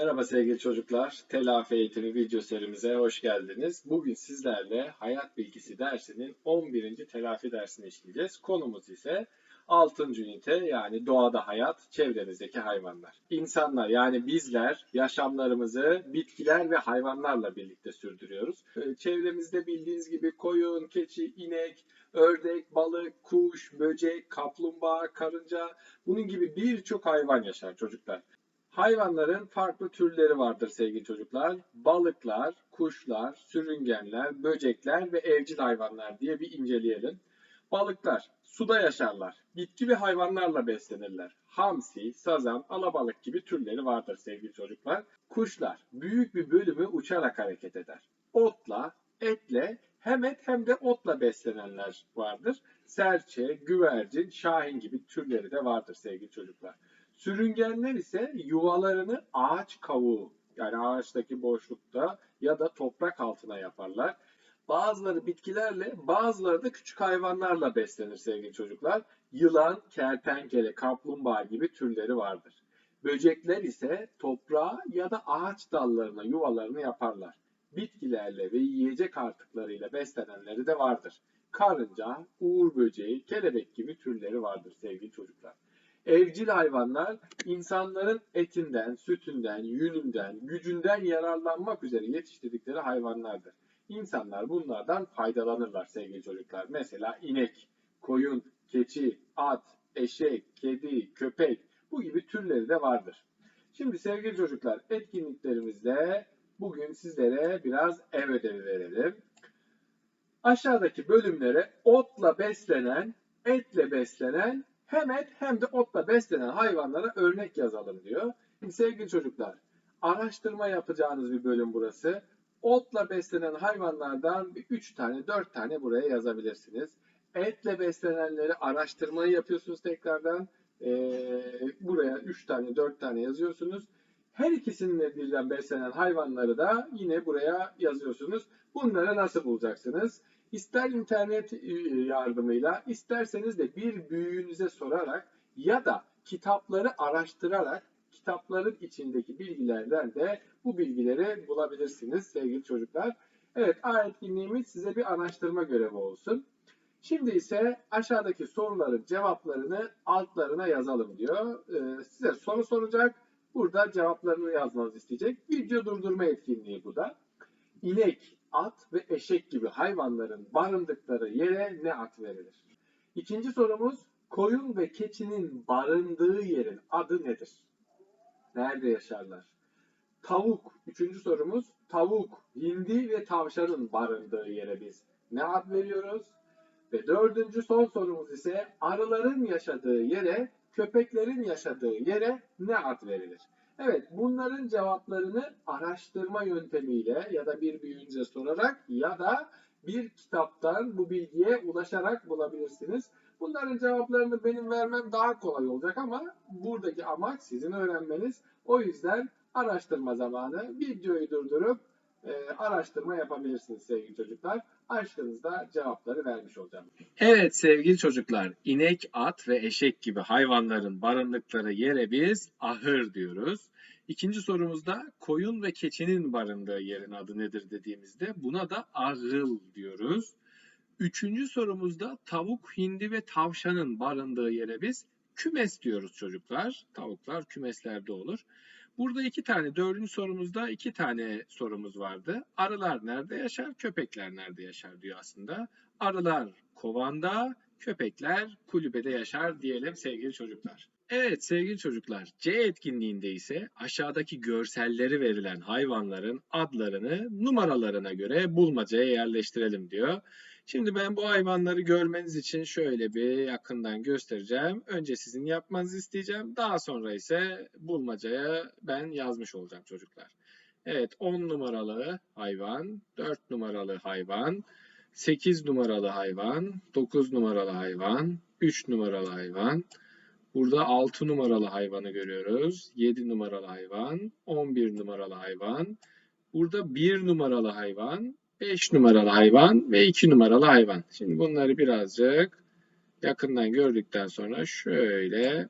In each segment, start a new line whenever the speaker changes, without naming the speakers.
Merhaba sevgili çocuklar. Telafi eğitimi video serimize hoş geldiniz. Bugün sizlerle hayat bilgisi dersinin 11. telafi dersini işleyeceğiz. Konumuz ise 6. ünite yani doğada hayat, çevremizdeki hayvanlar. İnsanlar yani bizler yaşamlarımızı bitkiler ve hayvanlarla birlikte sürdürüyoruz. Ee, Çevremizde bildiğiniz gibi koyun, keçi, inek, ördek, balık, kuş, böcek, kaplumbağa, karınca bunun gibi birçok hayvan yaşar çocuklar. Hayvanların farklı türleri vardır sevgili çocuklar. Balıklar, kuşlar, sürüngenler, böcekler ve evcil hayvanlar diye bir inceleyelim. Balıklar suda yaşarlar. Bitki ve hayvanlarla beslenirler. Hamsi, sazan, alabalık gibi türleri vardır sevgili çocuklar. Kuşlar büyük bir bölümü uçarak hareket eder. Otla, etle hem et hem de otla beslenenler vardır. Serçe, güvercin, şahin gibi türleri de vardır sevgili çocuklar. Sürüngenler ise yuvalarını ağaç kavuğu yani ağaçtaki boşlukta ya da toprak altına yaparlar. Bazıları bitkilerle, bazıları da küçük hayvanlarla beslenir sevgili çocuklar. Yılan, kertenkele, kaplumbağa gibi türleri vardır. Böcekler ise toprağa ya da ağaç dallarına yuvalarını yaparlar. Bitkilerle ve yiyecek artıklarıyla beslenenleri de vardır. Karınca, uğur böceği, kelebek gibi türleri vardır sevgili çocuklar. Evcil hayvanlar insanların etinden, sütünden, yününden, gücünden yararlanmak üzere yetiştirdikleri hayvanlardır. İnsanlar bunlardan faydalanırlar sevgili çocuklar. Mesela inek, koyun, keçi, at, eşek, kedi, köpek bu gibi türleri de vardır. Şimdi sevgili çocuklar etkinliklerimizde bugün sizlere biraz ev ödevi verelim. Aşağıdaki bölümlere otla beslenen, etle beslenen hem et hem de otla beslenen hayvanlara örnek yazalım diyor. Şimdi sevgili çocuklar, araştırma yapacağınız bir bölüm burası. Otla beslenen hayvanlardan 3 tane, 4 tane buraya yazabilirsiniz. Etle beslenenleri araştırmayı yapıyorsunuz tekrardan. Ee, buraya 3 tane, 4 tane yazıyorsunuz. Her ikisinin birden beslenen hayvanları da yine buraya yazıyorsunuz. Bunları nasıl bulacaksınız? İster internet e, yardımıyla, isterseniz de bir büyüğünüze sorarak ya da kitapları araştırarak kitapların içindeki bilgilerden de bu bilgileri bulabilirsiniz sevgili çocuklar. Evet, A etkinliğimiz size bir araştırma görevi olsun. Şimdi ise aşağıdaki soruların cevaplarını altlarına yazalım diyor. Ee, size soru soracak. Burada cevaplarını yazmanızı isteyecek. Video durdurma etkinliği bu da. İnek, at ve eşek gibi hayvanların barındıkları yere ne ad verilir? İkinci sorumuz koyun ve keçinin barındığı yerin adı nedir? Nerede yaşarlar? Tavuk. Üçüncü sorumuz tavuk, hindi ve tavşanın barındığı yere biz ne ad veriyoruz? Ve dördüncü son sorumuz ise arıların yaşadığı yere, köpeklerin yaşadığı yere ne ad verilir? Evet, bunların cevaplarını araştırma yöntemiyle ya da bir büyüğünüze sorarak ya da bir kitaptan bu bilgiye ulaşarak bulabilirsiniz. Bunların cevaplarını benim vermem daha kolay olacak ama buradaki amaç sizin öğrenmeniz. O yüzden araştırma zamanı videoyu durdurup e, araştırma yapabilirsiniz sevgili çocuklar. Açtığınızda cevapları vermiş olacağım. Evet sevgili çocuklar, inek, at ve eşek gibi hayvanların barındıkları yere biz ahır diyoruz. İkinci sorumuzda koyun ve keçinin barındığı yerin adı nedir dediğimizde buna da ağıl diyoruz. Üçüncü sorumuzda tavuk, hindi ve tavşanın barındığı yere biz kümes diyoruz çocuklar. Tavuklar kümeslerde olur. Burada iki tane, dördüncü sorumuzda iki tane sorumuz vardı. Arılar nerede yaşar, köpekler nerede yaşar diyor aslında. Arılar kovanda, köpekler kulübede yaşar diyelim sevgili çocuklar. Evet sevgili çocuklar, C etkinliğinde ise aşağıdaki görselleri verilen hayvanların adlarını numaralarına göre bulmacaya yerleştirelim diyor. Şimdi ben bu hayvanları görmeniz için şöyle bir yakından göstereceğim. Önce sizin yapmanızı isteyeceğim. Daha sonra ise bulmacaya ben yazmış olacağım çocuklar. Evet 10 numaralı hayvan, 4 numaralı hayvan, 8 numaralı hayvan, 9 numaralı hayvan, 3 numaralı hayvan. Burada 6 numaralı hayvanı görüyoruz. 7 numaralı hayvan, 11 numaralı hayvan. Burada 1 numaralı hayvan, 5 numaralı hayvan ve 2 numaralı hayvan. Şimdi bunları birazcık yakından gördükten sonra şöyle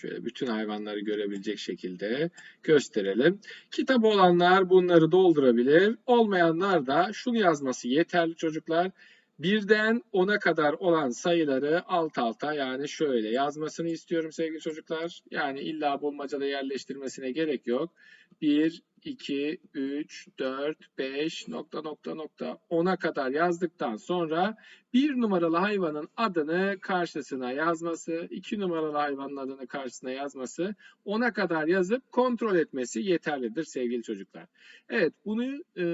Şöyle bütün hayvanları görebilecek şekilde gösterelim. Kitabı olanlar bunları doldurabilir. Olmayanlar da şunu yazması yeterli çocuklar. Birden 10'a kadar olan sayıları alt alta yani şöyle yazmasını istiyorum sevgili çocuklar. Yani illa bulmacada yerleştirmesine gerek yok. 1, 2, 3, 4, 5 nokta nokta nokta 10'a kadar yazdıktan sonra bir numaralı hayvanın adını karşısına yazması, iki numaralı hayvanın adını karşısına yazması, 10'a kadar yazıp kontrol etmesi yeterlidir sevgili çocuklar. Evet bunu e,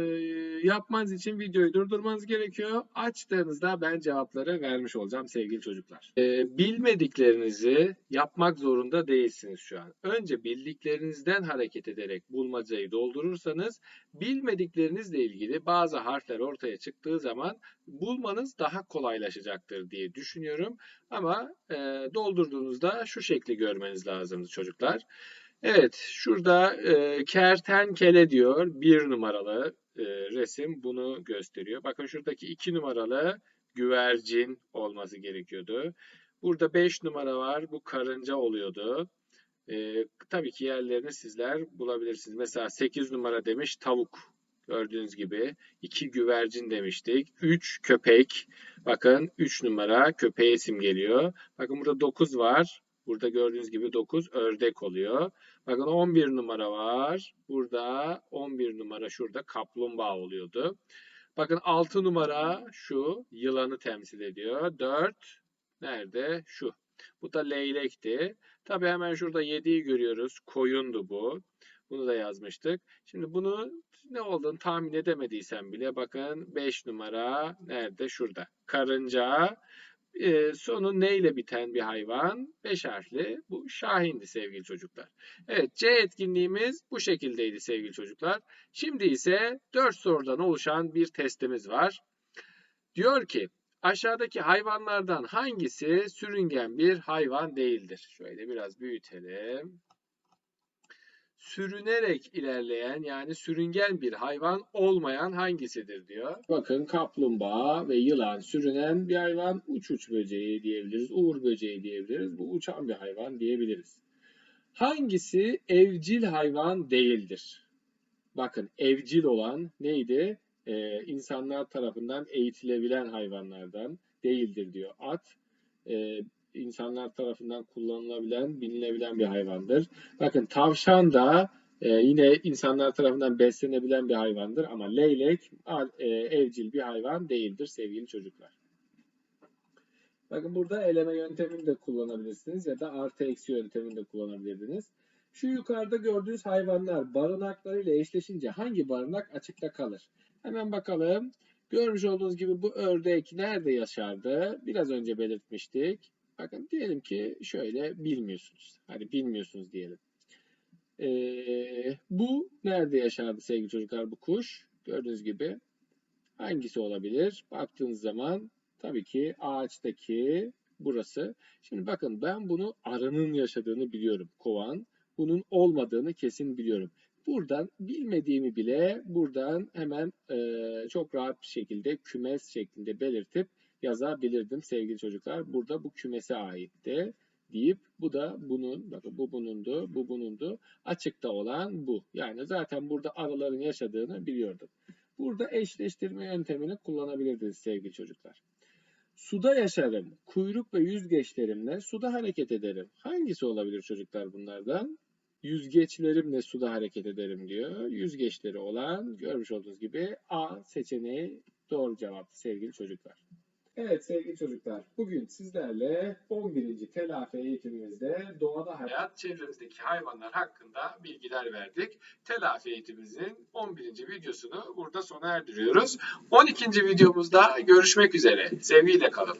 yapmanız için videoyu durdurmanız gerekiyor. Açtığınızda ben cevapları vermiş olacağım sevgili çocuklar. E, bilmediklerinizi yapmak zorunda değilsiniz şu an. Önce bildiklerinizden hareket ederek bulmacayı doldurursanız bilmediklerinizle ilgili bazı harfler ortaya çıktığı zaman bulmanız daha kolaylaşacaktır diye düşünüyorum. Ama e, doldurduğunuzda şu şekli görmeniz lazım çocuklar. Evet, şurada e, kertenkele diyor. Bir numaralı e, resim bunu gösteriyor. Bakın şuradaki iki numaralı güvercin olması gerekiyordu. Burada beş numara var. Bu karınca oluyordu. E, tabii ki yerlerini sizler bulabilirsiniz. Mesela 8 numara demiş tavuk. Gördüğünüz gibi. 2 güvercin demiştik. 3 köpek. Bakın 3 numara köpeğe simgeliyor. Bakın burada 9 var. Burada gördüğünüz gibi 9 ördek oluyor. Bakın 11 numara var. Burada 11 numara şurada kaplumbağa oluyordu. Bakın 6 numara şu yılanı temsil ediyor. 4 nerede? Şu. Bu da leylekti. Tabii hemen şurada 7'yi görüyoruz. Koyundu bu. Bunu da yazmıştık. Şimdi bunu ne olduğunu tahmin edemediysen bile bakın 5 numara nerede? Şurada. Karınca. E, sonu neyle biten bir hayvan? 5 harfli. Bu Şahin'di sevgili çocuklar. Evet C etkinliğimiz bu şekildeydi sevgili çocuklar. Şimdi ise 4 sorudan oluşan bir testimiz var. Diyor ki aşağıdaki hayvanlardan hangisi sürüngen bir hayvan değildir? Şöyle biraz büyütelim. Sürünerek ilerleyen yani sürüngen bir hayvan olmayan hangisidir diyor. Bakın kaplumbağa ve yılan sürünen bir hayvan uç uç böceği diyebiliriz. Uğur böceği diyebiliriz. Bu uçan bir hayvan diyebiliriz. Hangisi evcil hayvan değildir? Bakın evcil olan neydi? Ee, insanlar tarafından eğitilebilen hayvanlardan değildir diyor. At e, insanlar tarafından kullanılabilen, binilebilen bir hayvandır. Bakın tavşan da e, yine insanlar tarafından beslenebilen bir hayvandır ama leylek e, evcil bir hayvan değildir sevgili çocuklar. Bakın burada eleme yöntemini de kullanabilirsiniz ya da artı eksi yöntemini de kullanabilirdiniz. Şu yukarıda gördüğünüz hayvanlar barınaklarıyla eşleşince hangi barınak açıkta kalır? Hemen bakalım. Görmüş olduğunuz gibi bu ördek nerede yaşardı? Biraz önce belirtmiştik. Bakın diyelim ki şöyle bilmiyorsunuz. Hadi bilmiyorsunuz diyelim. Ee, bu nerede yaşardı sevgili çocuklar bu kuş? Gördüğünüz gibi hangisi olabilir? Baktığınız zaman tabii ki ağaçtaki burası. Şimdi bakın ben bunu arının yaşadığını biliyorum. Kovan. Bunun olmadığını kesin biliyorum. Buradan bilmediğimi bile buradan hemen e, çok rahat bir şekilde kümes şeklinde belirtip yazabilirdim sevgili çocuklar. Burada bu kümese aitti deyip bu da bunun, bakın bu bunundu, bu bunundu. Açıkta olan bu. Yani zaten burada arıların yaşadığını biliyordum. Burada eşleştirme yöntemini kullanabilirdiniz sevgili çocuklar. Suda yaşarım, kuyruk ve yüzgeçlerimle suda hareket ederim. Hangisi olabilir çocuklar bunlardan? yüzgeçlerimle suda hareket ederim diyor. Yüzgeçleri olan görmüş olduğunuz gibi A seçeneği doğru cevaptı sevgili çocuklar. Evet sevgili çocuklar, bugün sizlerle 11. telafi eğitimimizde doğada hayat, çevremizdeki hayvanlar hakkında bilgiler verdik. Telafi eğitimimizin 11. videosunu burada sona erdiriyoruz. 12. videomuzda görüşmek üzere. Sevgiyle kalın.